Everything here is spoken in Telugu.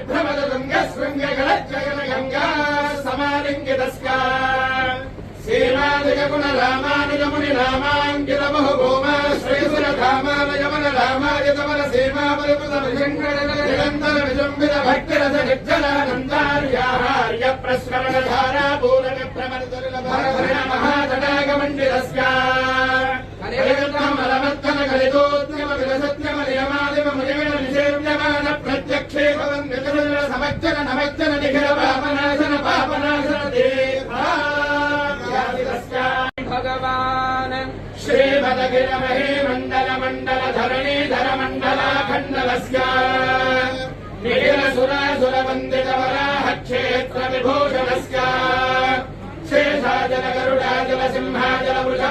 విభ్రమద దుంగ శృంగ గలచ్చగన గంగా సమాలింగితస్క. శ్రీనాథజగుణ రామానుజముని రామాంకిత బహుభూమ శ్రీసుర ధామానయమన రామాయ తమన సీమాపరిపుత విజంగ నిరంతర విజంబిత భక్తిరస నిర్జలానందాయ भगवान् श्रीमदगिरमहे मण्डलमण्डलधरणीधरमण्डलाखण्डलस्य निखिलसुरासुरवन्दितवराहक्षेत्रविभूषणस्य शेषाजलगरुडाजलसिंहाजलवृष